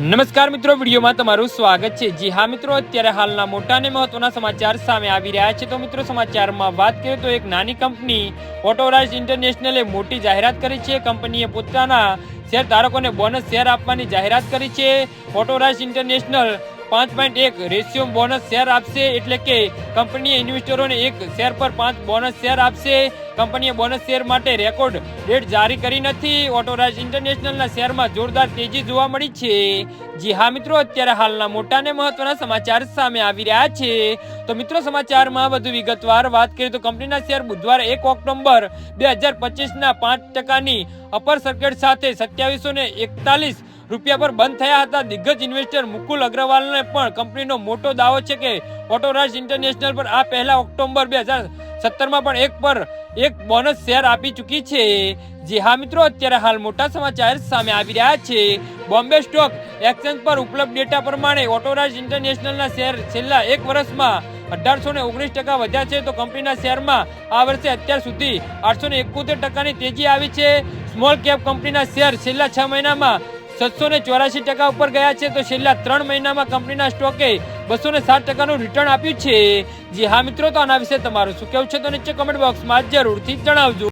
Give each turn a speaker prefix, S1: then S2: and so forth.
S1: નમસ્કાર મિત્રો, વિડીયોમાં તમારું સ્વાગત છે. જી હા મિત્રો, અત્યારે હાલના મોટા અને મહત્વના સમાચાર સામે આવી રહ્યા છે. તો મિત્રો, સમાચારમાં વાત કરીએ તો એક નાની કંપની ઓટોરાઇઝ ઇન્ટરનેશનલે મોટી જાહેરાત કરી છે. કંપનીએ પોતાના શેર ધારકોને બોનસ શેર આપવાની જાહેરાત કરી છે. ઓટોરાઇઝ ઇન્ટરનેશનલ પાંચ પોઈન્ટ એક રેશિયો બોનસ શેર આપશે એટલે કે કંપનીએ ઇન્વેસ્ટરોને એક શેર પર પાંચ બોનસ શેર આપશે. કંપનીએ બોનસ શેર માટે રેકોર્ડ ડેટ જારી કરી નથી. ઓટોરાઇઝ ઇન્ટરનેશનલના શેરમાં જોરદાર તેજી જોવા મળી છે. જી હા મિત્રો, અત્યારે હાલના મોટા ને મહત્વના સમાચાર સામે આવી રહ્યા છે. તો મિત્રો, સમાચારમાં વધુ વિગતવાર વાત કરીએ તો કંપનીના શેર બુધવારે એક ઓક્ટોબર બે હજાર પચીસના પાંચ ટકાની અપર સર્કિટ સાથે સત્યાવીસો ને એકતાલીસ રૂપિયા પર બંધ થયા હતા. દિગ્ગજ ઇન્વેસ્ટર મુકુલ અગ્રવાલને પણ કંપનીનો મોટો દાવો છે કે ઓટોરાજ ઇન્ટરનેશનલ પર આ પહેલા ઓક્ટોબર બે હજાર સત્તરમાં પણ એક પર એક બોનસ શેર આપી ચૂકી છે. જે હા મિત્રો, અત્યારે હાલ મોટા સમાચાર સામે આવી રહ્યા છે. બોમ્બે સ્ટોક એક્સચેન્જ પર ઉપલબ્ધ ડેટા પ્રમાણે ઓટોરાઇઝ ઇન્ટરનેશનલના શેર છેલ્લા એક વર્ષમાં અઢારસો ને ઓગણીસ ટકા વધ્યા છે. તો કંપનીના શેરમાં આ વર્ષે અત્યાર સુધી આઠસો ને એકોતેર ટકાની તેજી આવી છે. સ્મોલ કેપ કંપનીના શેર છેલ્લા છ મહિનામાં સાતસો ને ચોરાશી ટકા ઉપર ગયા છે, તો છેલ્લા ત્રણ મહિનામાં કંપનીના સ્ટોકે બસો ને સાત ટકાનું રિટર્ન આપ્યું છે. જી હા મિત્રો, તો આના વિશે તમારું શું કેવું છે તો નીચે કમેન્ટ બોક્સમાં જરૂરથી જણાવજો.